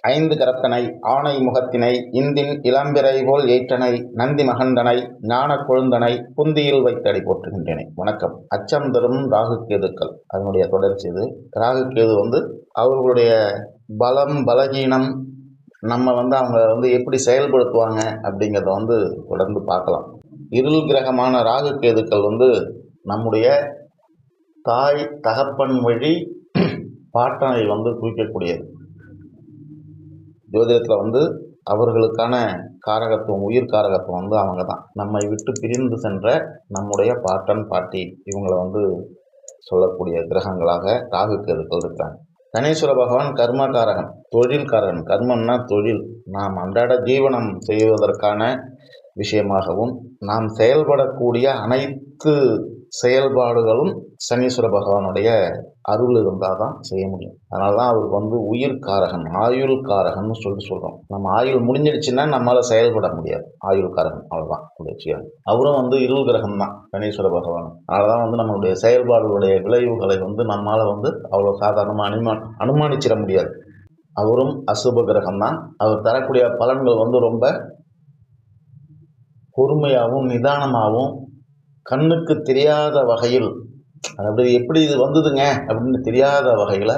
ஐந்து கரத்தனை ஆணை முகத்தினை இந்தின் இளம்பிறை போல் ஏற்றனை நந்தி மகந்தனை ஞான கொழுந்தனை புந்தியில் வைத்தடி போற்றுகின்றனை. வணக்கம். அச்சம் தரும் ராகு கேதுக்கள் அதனுடைய தொடர்ச்சி இது. ராகு கேது வந்து அவர்களுடைய பலம் பலகீனம் நம்ம வந்து அவங்க வந்து எப்படி செயல்படுத்துவாங்க அப்படிங்கிறத வந்து தொடர்ந்து பார்க்கலாம். இருள் கிரகமான ராகு கேதுக்கள் வந்து நம்முடைய தாய் தகப்பன் வழி பாட்டனை வந்து குறிக்கக்கூடியது. ஜோதிடத்தில் வந்து அவர்களுக்கான காரகத்துவம் உயிர் காரகத்துவம் வந்து அவங்க தான் நம்மை விட்டு பிரிந்து சென்ற நம்முடைய பாட்டன் பாட்டி இவங்களை வந்து சொல்லக்கூடிய கிரகங்களாக ராகு கேதுக்கள் இருக்கிறாங்க. கணேஸ்வர பகவான் கர்மகாரகன் தொழில்காரகன் கர்மம்னா தொழில். நாம் அன்றாட ஜீவனம் செய்வதற்கான விஷயமாகவும் நாம் செயல்படக்கூடிய அனைத்து செயல்பாடுகளும் சனீஸ்வர பகவானுடைய அருள் இருந்தால் தான் செய்ய முடியும். அதனால தான் அவருக்கு வந்து உயிர் காரகன் ஆயுள் காரகன் சொல்லிட்டு சொல்கிறோம் நம்ம ஆயுள் முடிஞ்சிடுச்சுன்னா நம்மளால் செயல்பட முடியாது. ஆயுள் காரகன் அவ்வளோதான் விஷயம் அவரும் வந்து இருள் கிரகம் தான் சனீஸ்வர பகவான். அதனால தான் வந்து நம்மளுடைய செயல்பாடுகளுடைய விளைவுகளை வந்து நம்மளால் வந்து அவ்வளோ சாதாரணமாக அனுமா அனுமானிச்சிட முடியாது. அவரும் அசுப கிரகம் தான். அவர் தரக்கூடிய பலன்கள் வந்து ரொம்ப பொறுமையாகவும் நிதானமாகவும் கண்ணுக்கு தெரியாத வகையில் அப்படி எப்படி இது வந்ததுங்க அப்படின்னு தெரியாத வகையில்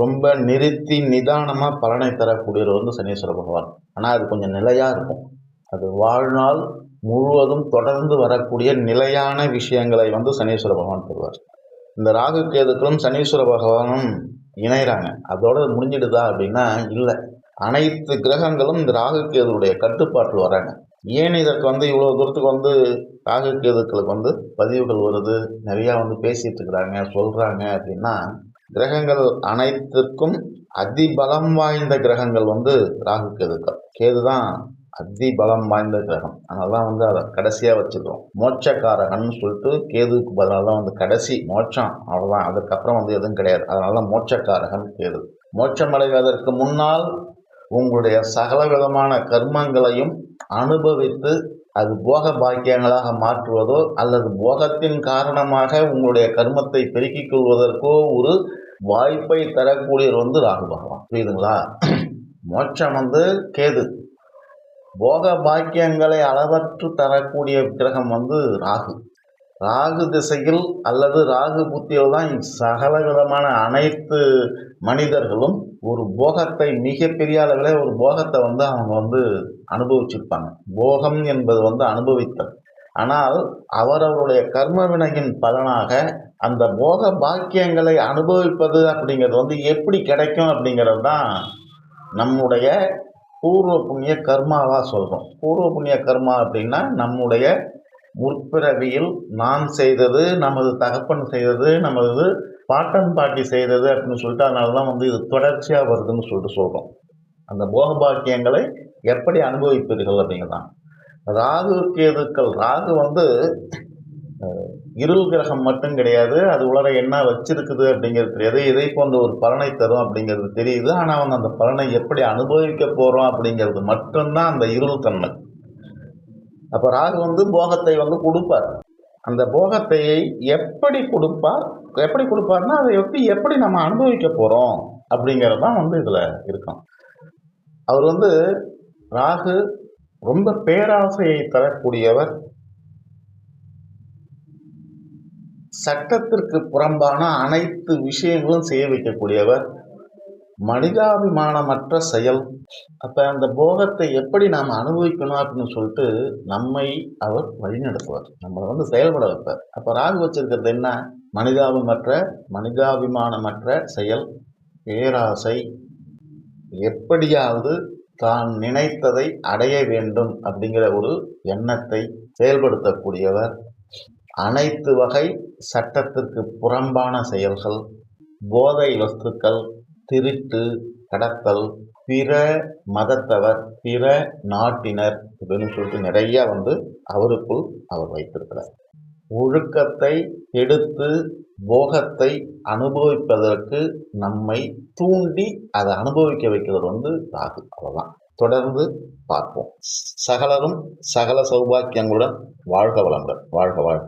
ரொம்ப நிறுத்தி நிதானமாக பலனை தரக்கூடியவர் வந்து சனீஸ்வர பகவான். ஆனால் அது கொஞ்சம் நிலையாக இருக்கும். அது வாழ்நாள் முழுவதும் தொடர்ந்து வரக்கூடிய நிலையான விஷயங்களை வந்து சனீஸ்வர பகவான் தருவார். இந்த ராகு கேதுக்களும் சனீஸ்வர பகவானும் இணைகிறாங்க அதோட முடிஞ்சிடுதா அப்படின்னா இல்லை. அனைத்து கிரகங்களும் இந்த ராகு கேதுடைய கட்டுப்பாட்டில் வராங்க. ஏன் இதற்கு வந்து இவ்வளோ தூரத்துக்கு வந்து ராகு கேதுக்களுக்கு வந்து பதிவுகள் வருது? நிறையா வந்து பேசிகிட்டு இருக்கிறாங்க சொல்கிறாங்க அப்படின்னா கிரகங்கள் அனைத்திற்கும் அதிபலம் வாய்ந்த கிரகங்கள் வந்து ராகு கேதுக்கள் கேது தான் அதிபலம் வாய்ந்த கிரகம். அதனால தான் வந்து அதை கடைசியாக வச்சுக்கிறோம். மோட்சக்காரகன்னு சொல்லிட்டு கேதுக்கு பதிலாக தான் வந்து கடைசி மோட்சம். அவ்வளோதான் அதுக்கப்புறம் வந்து எதுவும் கிடையாது. அதனால தான் மோட்சக்காரகன் கேது. மோட்சம் அடைவதற்கு முன்னால் உங்களுடைய சகல விதமான கர்மங்களையும் அனுபவித்து அது போக பாக்கியங்களாக மாற்றுவதோ அல்லது போகத்தின் காரணமாக உங்களுடைய கர்மத்தை பெருக்கிக் கொள்வதற்கோ ஒரு வாய்ப்பை தரக்கூடியவர் வந்து ராகு பகவான். புரியுதுங்களா? மோட்சம் வந்து கேது. போக பாக்கியங்களை அளவற்று தரக்கூடிய கிரகம் வந்து ராகு. ராகு திசையில் அல்லது ராகு புத்தியில் தான் சகல விதமான அனைத்து மனிதர்களும் ஒரு போகத்தை மிகப்பெரிய அளவில் ஒரு போகத்தை வந்து அவங்க வந்து அனுபவிச்சிருப்பாங்க. போகம் என்பது வந்து அனுபவித்தல். ஆனால் அவரவருடைய கர்ம வினையின் பலனாக அந்த போக பாக்கியங்களை அனுபவிப்பது அப்படிங்கிறது வந்து எப்படி கிடைக்கும் அப்படிங்கிறது தான் நம்முடைய பூர்வ புண்ணிய கர்மாவாக சொல்கிறோம் பூர்வ புண்ணிய கர்மா அப்படின்னா நம்முடைய முற்பிறவியில் நாம் செய்தது நமது தகப்பன் செய்தது நமது பாட்டன் பாட்டி செய்தது அப்படின்னு சொல்லிட்டு அதனால தான் வந்து இது தொடர்ச்சியாக வருதுன்னு சொல்லிட்டு சொல்கிறோம் அந்த போக பாக்கியங்களை எப்படி அனுபவிப்பீர்கள் அப்படிங்கிறதான். ராகு கேதுக்கள் ராகு வந்து இருள் கிரகம் மட்டும் கிடையாது அது உலர என்ன வச்சிருக்குது அப்படிங்கிறது தெரியாது. இதை போன்ற ஒரு பலனை தரும் அப்படிங்கிறது தெரியுது. ஆனால் வந்து அந்த பலனை எப்படி அனுபவிக்க போகிறோம் அப்படிங்கிறது மட்டும்தான் அந்த இருள் தன்மை. அப்போ ராகு வந்து போகத்தை வந்து கொடுப்பார். அந்த போகத்தை எப்படி கொடுப்பார் எப்படி கொடுப்பார்னா அதை எப்படி எப்படி நம்ம அனுபவிக்க போகிறோம் அப்படிங்கிறது தான் வந்து இதில் இருக்கும். அவர் வந்து ராகு ரொம்ப பேராசையை தரக்கூடியவர். சட்டத்திற்கு புறம்பான அனைத்து விஷயங்களும் செய்ய வைக்கக்கூடியவர். மனிதாபிமானமற்ற செயல். அப்போ அந்த போகத்தை எப்படி நாம் அனுபவிக்கணும் அப்படின்னு சொல்லிட்டு நம்மை அவர் வழிநடத்துவார். நம்மளை வந்து செயல்பட வைப்பார். அப்போ ராகு வச்சிருக்கிறது என்ன? மனிதாபிமற்ற மனிதாபிமானமற்ற செயல். பேராசை எப்படியாவது தான் நினைத்ததை அடைய வேண்டும் அப்படிங்கிற ஒரு எண்ணத்தை செயல்படுத்தக்கூடியவர். அனைத்து வகை சட்டத்திற்கு புறம்பான செயல்கள் போதை வஸ்துக்கள் திருட்டு கடத்தல் பிற மதத்தவர் பிற நாட்டினர் அப்படின்னு சொல்லிட்டு நிறையா வந்து அவருக்குள் அவர் வைத்திருக்கிறார். ஒழுக்கத்தை எடுத்து போகத்தை அனுபவிப்பதற்கு நம்மை தூண்டி அதை அனுபவிக்க வைக்கிறது வந்து ராகு. அவ்வளோதான் தொடர்ந்து பார்ப்போம். சகலரும் சகல சௌபாக்கியங்களுடன் வாழ்க வளங்கள். வாழ்க வாழ்க.